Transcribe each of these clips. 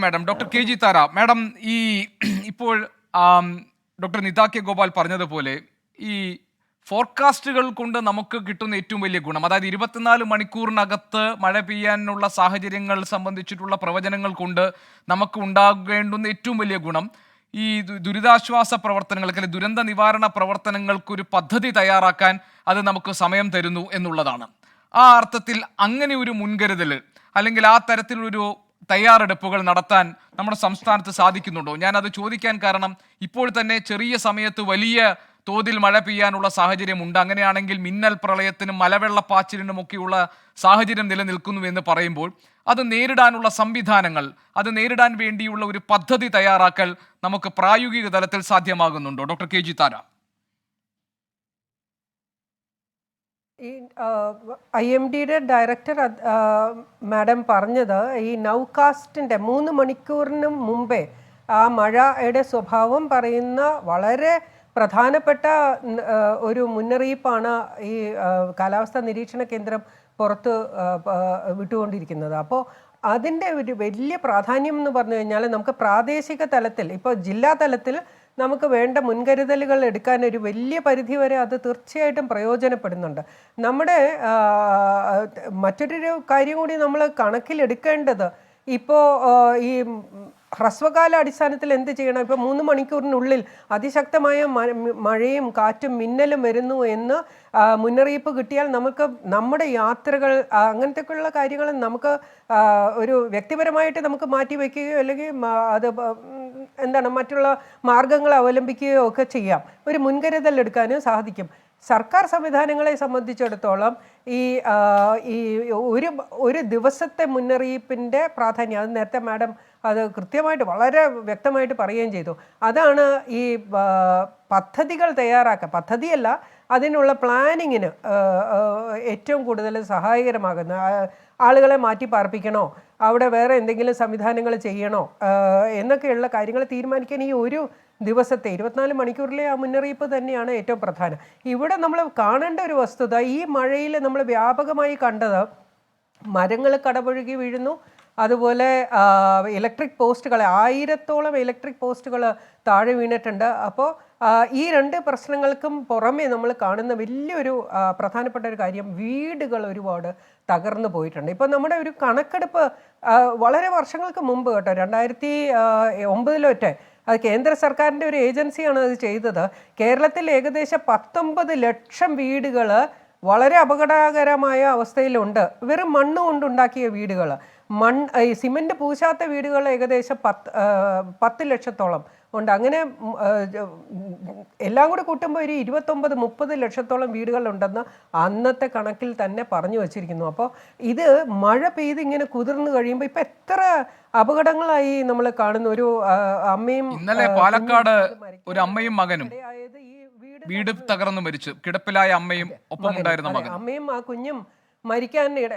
Madam doctor K G Tara madam ഈ ഇപ്പോൾ doctor Nita K Gopal പറഞ്ഞതുപോലെ ഈ ഫോർകാസ്റ്റുകൾ കൊണ്ട് നമുക്ക് കിട്ടുന്ന ഏറ്റവും വലിയ ഗുണം അതായത് ഇരുപത്തിനാല് മണിക്കൂറിനകത്ത് മഴ പെയ്യാനുള്ള സാഹചര്യങ്ങൾ സംബന്ധിച്ചിട്ടുള്ള പ്രവചനങ്ങൾ കൊണ്ട് നമുക്ക് ഉണ്ടാകേണ്ടുന്ന ഏറ്റവും വലിയ ഗുണം ഈ ദുരിതാശ്വാസ പ്രവർത്തനങ്ങൾക്ക് അല്ലെങ്കിൽ ദുരന്ത നിവാരണ പ്രവർത്തനങ്ങൾക്ക് ഒരു പദ്ധതി തയ്യാറാക്കാൻ അത് നമുക്ക് സമയം തരുന്നു എന്നുള്ളതാണ്. ആ അർത്ഥത്തിൽ അങ്ങനെ ഒരു മുൻകരുതൽ അല്ലെങ്കിൽ ആ തരത്തിലൊരു തയ്യാറെടുപ്പുകൾ നടത്താൻ നമ്മുടെ സംസ്ഥാനത്ത് സാധിക്കുന്നുണ്ടോ? ഞാനത് ചോദിക്കാൻ കാരണം ഇപ്പോൾ തന്നെ ചെറിയ സമയത്ത് വലിയ തോതിൽ മഴ പെയ്യാനുള്ള സാഹചര്യമുണ്ട്. അങ്ങനെയാണെങ്കിൽ മിന്നൽ പ്രളയത്തിനും മലവെള്ളപ്പാച്ചിലിനും ഒക്കെയുള്ള സാഹചര്യം നിലനിൽക്കുന്നു എന്ന് പറയുമ്പോൾ അത് നേരിടാനുള്ള സംവിധാനങ്ങൾ അത് നേരിടാൻ വേണ്ടിയുള്ള ഒരു പദ്ധതി തയ്യാറാക്കൽ നമുക്ക് പ്രായോഗിക തലത്തിൽ സാധ്യമാകുന്നുണ്ടോ? Doctor K G Tara. ഈ ഐ എം ഡിയുടെ ഡയറക്ടർ മാഡം പറഞ്ഞത് ഈ നൗകാസ്റ്റിന്റെ മൂന്ന് മണിക്കൂറിന് മുമ്പേ ആ മഴയുടെ സ്വഭാവം പറയുന്ന വളരെ പ്രധാനപ്പെട്ട ഒരു മുന്നറിയിപ്പാണ് ഈ കാലാവസ്ഥാ നിരീക്ഷണ കേന്ദ്രം പുറത്ത് വിട്ടുകൊണ്ടിരിക്കുന്നത്. അപ്പോൾ അതിന്റെ ഒരു വലിയ പ്രാധാന്യം എന്ന് പറഞ്ഞു കഴിഞ്ഞാൽ നമുക്ക് പ്രാദേശിക തലത്തിൽ ഇപ്പോൾ ജില്ലാ തലത്തിൽ നമുക്ക് വേണ്ട മുൻകരുതലുകൾ എടുക്കാൻ ഒരു വലിയ പരിധി വരെ അത് തീർച്ചയായിട്ടും പ്രയോജനപ്പെടുന്നുണ്ട്. നമ്മുടെ മറ്റൊരു കാര്യം കൂടി നമ്മൾ കണക്കിലെടുക്കേണ്ടത് ഇപ്പോൾ ഈ ഹ്രസ്വകാല അടിസ്ഥാനത്തിൽ എന്ത് ചെയ്യണം? ഇപ്പോൾ മൂന്ന് മണിക്കൂറിനുള്ളിൽ അതിശക്തമായ മഴയും കാറ്റും മിന്നലും വരുന്നു എന്ന് മുന്നറിയിപ്പ് കിട്ടിയാൽ നമുക്ക് നമ്മുടെ യാത്രകൾ അങ്ങനത്തെയൊക്കെയുള്ള കാര്യങ്ങൾ നമുക്ക് ഒരു വ്യക്തിപരമായിട്ട് നമുക്ക് മാറ്റി വയ്ക്കുകയോ അല്ലെങ്കിൽ അത് എന്താണ് മറ്റുള്ള മാർഗങ്ങൾ അവലംബിക്കുകയോ ഒക്കെ ചെയ്യാം. ഒരു മുൻകരുതൽ എടുക്കാനും സാധിക്കും. സർക്കാർ സംവിധാനങ്ങളെ സംബന്ധിച്ചിടത്തോളം ഈ ഈ ഒരു ഒരു ദിവസത്തെ മുന്നറിയിപ്പിന്റെ പ്രാധാന്യം അത് നേരത്തെ മാഡം അത് കൃത്യമായിട്ട് വളരെ വ്യക്തമായിട്ട് പറയുകയും ചെയ്തു. അതാണ് ഈ പദ്ധതികൾ തയ്യാറാക്കുക. പദ്ധതിയല്ല അതിനുള്ള പ്ലാനിങ്ങിന് ഏറ്റവും കൂടുതൽ സഹായകരമാകുന്ന ആളുകളെ മാറ്റി പാർപ്പിക്കണോ? അവിടെ വേറെ എന്തെങ്കിലും സംവിധാനങ്ങൾ ചെയ്യണോ? എന്നൊക്കെയുള്ള കാര്യങ്ങൾ തീരുമാനിക്കാൻ ഈ ഒരു ദിവസത്തെ ഇരുപത്തിനാല് മണിക്കൂറിലെ ആ മുന്നറിയിപ്പ് തന്നെയാണ് ഏറ്റവും പ്രധാനം. ഇവിടെ നമ്മൾ കാണേണ്ട ഒരു വസ്തുത ഈ മഴയിൽ നമ്മൾ വ്യാപകമായി കണ്ടത് മരങ്ങൾ കടപുഴകി വീഴുന്നു. അതുപോലെ ഇലക്ട്രിക് പോസ്റ്റുകൾ ആയിരത്തോളം ഇലക്ട്രിക് പോസ്റ്റുകൾ താഴെ വീണിട്ടുണ്ട്. അപ്പോൾ ഈ രണ്ട് പ്രശ്നങ്ങൾക്കും പുറമേ നമ്മൾ കാണുന്ന വലിയൊരു പ്രധാനപ്പെട്ട ഒരു കാര്യം വീടുകൾ ഒരുപാട് തകർന്നു പോയിട്ടുണ്ട്. ഇപ്പോൾ നമ്മുടെ ഒരു കണക്കെടുപ്പ് വളരെ വർഷങ്ങൾക്ക് മുമ്പ് കേട്ടോ രണ്ടായിരത്തി ഒമ്പതിലൊറ്റെ അത് കേന്ദ്ര സർക്കാരിന്റെ ഒരു ഏജൻസിയാണ് അത് ചെയ്തത്. കേരളത്തിൽ ഏകദേശം പത്തൊമ്പത് ലക്ഷം വീടുകൾ വളരെ അപകടകരമായ അവസ്ഥയിലുണ്ട്. വെറും മണ്ണ് കൊണ്ടുണ്ടാക്കിയ വീടുകൾ. മൺ സിമെന്റ് പൂശാത്ത വീടുകൾ ഏകദേശം പത്ത് പത്ത് ലക്ഷത്തോളം. ഉണ്ട്. അങ്ങനെ എല്ലാം കൂടെ കൂട്ടുമ്പോൾ ഒരു ഇരുപത്തൊമ്പത് മുപ്പത് ലക്ഷത്തോളം വീടുകളുണ്ടെന്ന് അന്നത്തെ കണക്കിൽ തന്നെ പറഞ്ഞു വച്ചിരിക്കുന്നു. അപ്പോൾ ഇത് മഴ പെയ്ത് ഇങ്ങനെ കുതിർന്നു കഴിയുമ്പോൾ ഇപ്പം എത്ര അപകടങ്ങളായി നമ്മൾ കാണുന്ന. ഒരു അമ്മയും ഇന്നലെ പാലക്കാട് ഒരു അമ്മയും മകനും വീട് വീട് തകർന്നു. മരിച്ചു. കിടപ്പിലായ അമ്മയും ഒപ്പം ഉണ്ടായിരുന്ന മകൻ അമ്മയും ആ കുഞ്ഞും മരിക്കാൻ ഇട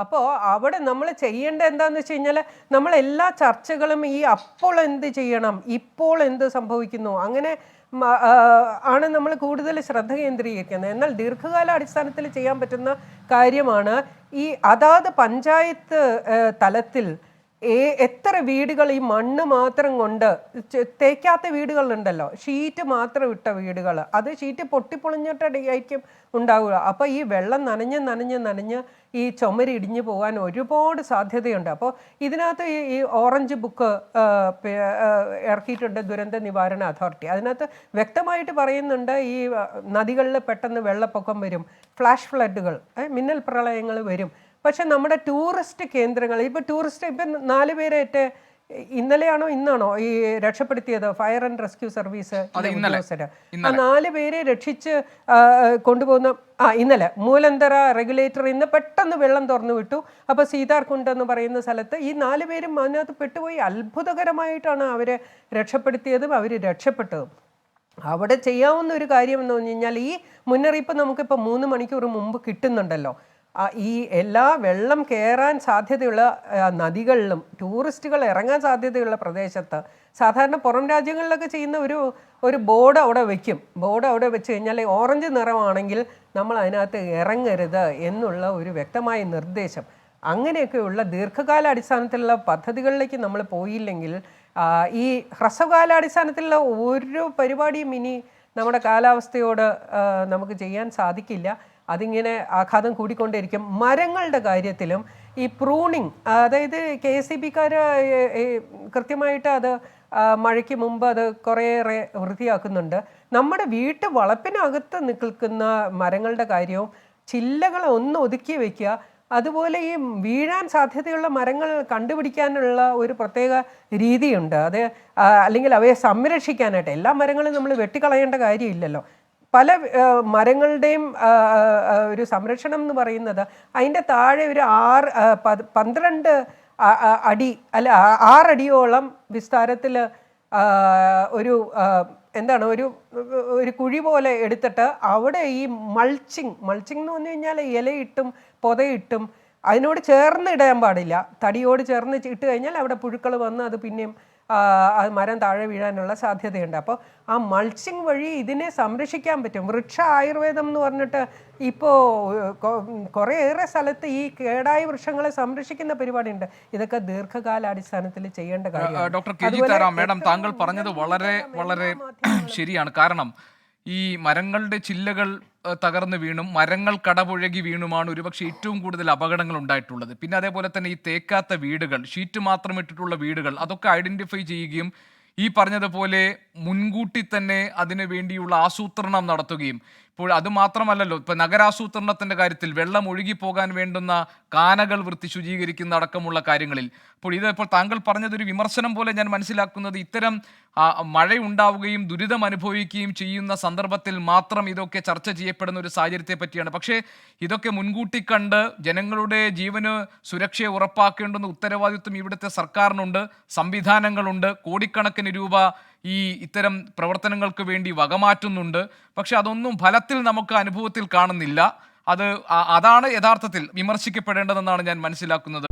അപ്പോൾ അവിടെ നമ്മൾ ചെയ്യേണ്ട എന്താണെന്ന് വെച്ച് കഴിഞ്ഞാൽ നമ്മൾ എല്ലാ ചർച്ചകളും ഈ അപ്പോൾ എന്ത് ചെയ്യണം ഇപ്പോൾ എന്ത് സംഭവിക്കുന്നു അങ്ങനെ ആണ് നമ്മൾ കൂടുതൽ ശ്രദ്ധ കേന്ദ്രീകരിക്കുന്നത്. എന്നാൽ ദീർഘകാല അടിസ്ഥാനത്തിൽ ചെയ്യാൻ പറ്റുന്ന കാര്യമാണ് ഈ അതാത് പഞ്ചായത്ത് തലത്തിൽ എത്ര വീടുകൾ ഈ മണ്ണ് മാത്രം കൊണ്ട് തേക്കാത്ത വീടുകളുണ്ടല്ലോ. ഷീറ്റ് മാത്രം ഇട്ട വീടുകൾ അത് ഷീറ്റ് പൊട്ടിപ്പൊളിഞ്ഞിട്ടായിരിക്കും ഉണ്ടാവുക. അപ്പോൾ ഈ വെള്ളം നനഞ്ഞ് നനഞ്ഞ് നനഞ്ഞ് ഈ ചുമര് ഇടിഞ്ഞു പോകാൻ ഒരുപാട് സാധ്യതയുണ്ട്. അപ്പോൾ ഇതിനകത്ത് ഈ ഓറഞ്ച് ബുക്ക് ഇറക്കിയിട്ടുണ്ട് ദുരന്ത നിവാരണ അതോറിറ്റി. അതിനകത്ത് വ്യക്തമായിട്ട് പറയുന്നുണ്ട് ഈ നദികളിൽ പെട്ടെന്ന് വെള്ളപ്പൊക്കം വരും. ഫ്ലാഷ് ഫ്ലഡുകൾ മിന്നൽ പ്രളയങ്ങൾ വരും. പക്ഷെ നമ്മുടെ ടൂറിസ്റ്റ് കേന്ദ്രങ്ങൾ ഇപ്പൊ ടൂറിസ്റ്റ് ഇപ്പം നാല് പേരേറ്റ് ഇന്നലെയാണോ ഇന്നാണോ ഈ രക്ഷപ്പെടുത്തിയത് ഫയർ ആൻഡ് റെസ്ക്യൂ സർവീസ് ഇന്നലെ. ആ നാല് പേരെ രക്ഷിച്ച് കൊണ്ടുപോകുന്ന ആ ഇന്നലെ മൂലന്തറ റെഗുലേറ്റർ ഇന്ന് പെട്ടെന്ന് വെള്ളം തുറന്നു വിട്ടു. അപ്പോൾ സീതാർകുണ്ട് എന്ന് പറയുന്ന സ്ഥലത്ത് ഈ നാല് പേരും അതിനകത്ത് പെട്ടുപോയി. അത്ഭുതകരമായിട്ടാണ് അവരെ രക്ഷപ്പെടുത്തിയതും അവർ രക്ഷപ്പെട്ടതും. അവിടെ ചെയ്യാവുന്ന ഒരു കാര്യം എന്ന് പറഞ്ഞു കഴിഞ്ഞാൽ ഈ മുന്നറിയിപ്പ് നമുക്കിപ്പോൾ മൂന്ന് മണിക്കൂർ മുമ്പ് കിട്ടുന്നുണ്ടല്ലോ. ഈ എല്ലാ വെള്ളം കയറാൻ സാധ്യതയുള്ള നദികളിലും ടൂറിസ്റ്റുകൾ ഇറങ്ങാൻ സാധ്യതയുള്ള പ്രദേശത്ത് സാധാരണ പുറം രാജ്യങ്ങളിലൊക്കെ ചെയ്യുന്ന ഒരു ഒരു ബോർഡ് അവിടെ വയ്ക്കും ബോർഡ് അവിടെ വെച്ച് കഴിഞ്ഞാൽ ഓറഞ്ച് നിറമാണെങ്കിൽ നമ്മൾ അതിനകത്ത് ഇറങ്ങരുത് എന്നുള്ള ഒരു വ്യക്തമായ നിർദ്ദേശം. അങ്ങനെയൊക്കെയുള്ള ദീർഘകാല അടിസ്ഥാനത്തിലുള്ള പദ്ധതികളിലേക്ക് നമ്മൾ പോയില്ലെങ്കിൽ ഈ ഹ്രസ്വകാലാടിസ്ഥാനത്തിലുള്ള ഒരു പരിപാടിയും ഇനി നമ്മുടെ കാലാവസ്ഥയോട് നമുക്ക് ചെയ്യാൻ സാധിക്കില്ല. അതിങ്ങനെ ആഘാതം കൂടിക്കൊണ്ടേയിരിക്കും. മരങ്ങളുടെ കാര്യത്തിലും ഈ പ്രൂണിങ് അതായത് കെ എസ് സി ബിക്കാർ കൃത്യമായിട്ട് അത് മഴയ്ക്ക് മുമ്പ് അത് കുറേയേറെ വൃത്തിയാക്കുന്നുണ്ട്. നമ്മുടെ വീട്ടു വളപ്പിനകത്ത് നിൽക്കുന്ന മരങ്ങളുടെ കാര്യവും ചില്ലകളെ ഒന്ന് ഒതുക്കി വയ്ക്കുക അതുപോലെ ഈ വീഴാൻ സാധ്യതയുള്ള മരങ്ങൾ കണ്ടുപിടിക്കാനുള്ള ഒരു പ്രത്യേക രീതിയുണ്ട്. അത് അല്ലെങ്കിൽ അവയെ സംരക്ഷിക്കാനായിട്ട് എല്ലാ മരങ്ങളും നമ്മൾ വെട്ടിക്കളയേണ്ട കാര്യമില്ലല്ലോ. പല മരങ്ങളുടെയും ഒരു സംരക്ഷണം എന്ന് പറയുന്നത് അതിന്റെ താഴെ ഒരു ആറ് പന്ത്രണ്ട് അടി അല്ല ആറടിയോളം വിസ്താരത്തിൽ ഒരു എന്താണ് ഒരു ഒരു കുഴി പോലെ എടുത്തിട്ട് അവിടെ ഈ മൾച്ചിങ് മൾച്ചിങ് എന്ന് പറഞ്ഞു കഴിഞ്ഞാൽ ഇലയിട്ടും പൊതയിട്ടും അതിനോട് ചേർന്ന് ഇടാൻ പാടില്ല. തടിയോട് ചേർന്ന് ഇട്ട് കഴിഞ്ഞാൽ അവിടെ പുഴുക്കൾ വന്ന് അത് പിന്നെയും മരം താഴെ വീഴാനുള്ള സാധ്യതയുണ്ട്. അപ്പോൾ ആ മൾച്ചിങ് വഴി ഇതിനെ സംരക്ഷിക്കാൻ പറ്റും. വൃക്ഷ ആയുർവേദം എന്ന് പറഞ്ഞിട്ട് ഇപ്പോൾ കുറേയേറെ സ്ഥലത്ത് ഈ കേടായ വൃക്ഷങ്ങളെ സംരക്ഷിക്കുന്ന പരിപാടിയുണ്ട്. ഇതൊക്കെ ദീർഘകാലാടിസ്ഥാനത്തിൽ ചെയ്യേണ്ട കാര്യം കാര്യമാണ്. ഡോക്ടർ കെ ജി അതുപോലെ താരാം. മാഡം താങ്കൾ പറഞ്ഞത് വളരെ വളരെ ശരിയാണ്. കാരണം ഈ മരങ്ങളുടെ ചില്ലകൾ തകർന്ന് വീണും മരങ്ങൾ കടപുഴകി വീണുമാണ് ഒരുപക്ഷെ ഏറ്റവും കൂടുതൽ അപകടങ്ങൾ ഉണ്ടായിട്ടുള്ളത്. പിന്നെ അതേപോലെ തന്നെ ഈ തേക്കാത്ത വീടുകൾ ഷീറ്റ് മാത്രം ഇട്ടിട്ടുള്ള വീടുകൾ അതൊക്കെ ഐഡന്റിഫൈ ചെയ്യുകയും ഈ പറഞ്ഞതുപോലെ മുൻകൂട്ടി തന്നെ അതിനു വേണ്ടിയുള്ള ആസൂത്രണം നടത്തുകയും ഇപ്പോൾ അത് മാത്രമല്ലല്ലോ ഇപ്പോൾ നഗരാസൂത്രണത്തിന്റെ കാര്യത്തിൽ വെള്ളം ഒഴുകിപ്പോകാൻ വേണ്ടുന്ന കാനകൾ വൃത്തി ശുചീകരിക്കുന്ന അടക്കമുള്ള കാര്യങ്ങളിൽ. അപ്പോൾ ഇത് ഇപ്പോൾ താങ്കൾ പറഞ്ഞതൊരു വിമർശനം പോലെ ഞാൻ മനസ്സിലാക്കുന്നത് ഇത്തരം മഴയുണ്ടാവുകയും ദുരിതം അനുഭവിക്കുകയും ചെയ്യുന്ന സന്ദർഭത്തിൽ മാത്രം ഇതൊക്കെ ചർച്ച ചെയ്യപ്പെടുന്ന ഒരു സാഹചര്യത്തെ പറ്റിയാണ്. പക്ഷേ ഇതൊക്കെ മുൻകൂട്ടി കണ്ട് ജനങ്ങളുടെ ജീവന് സുരക്ഷയെ ഉറപ്പാക്കേണ്ടുന്ന ഉത്തരവാദിത്വം ഇവിടുത്തെ സർക്കാരിനുണ്ട് സംവിധാനങ്ങളുണ്ട്. കോടിക്കണക്കിന് രൂപ ഈ ഇത്തരം പ്രവർത്തനങ്ങൾക്ക് വേണ്ടി വകമാറ്റുന്നുണ്ട് പക്ഷെ അതൊന്നും ഫലത്തിൽ നമുക്ക് അനുഭവത്തിൽ കാണുന്നില്ല. അത് അതാണ് യഥാർത്ഥത്തിൽ വിമർശിക്കപ്പെടേണ്ടതെന്നാണ് ഞാൻ മനസ്സിലാക്കുന്നത്.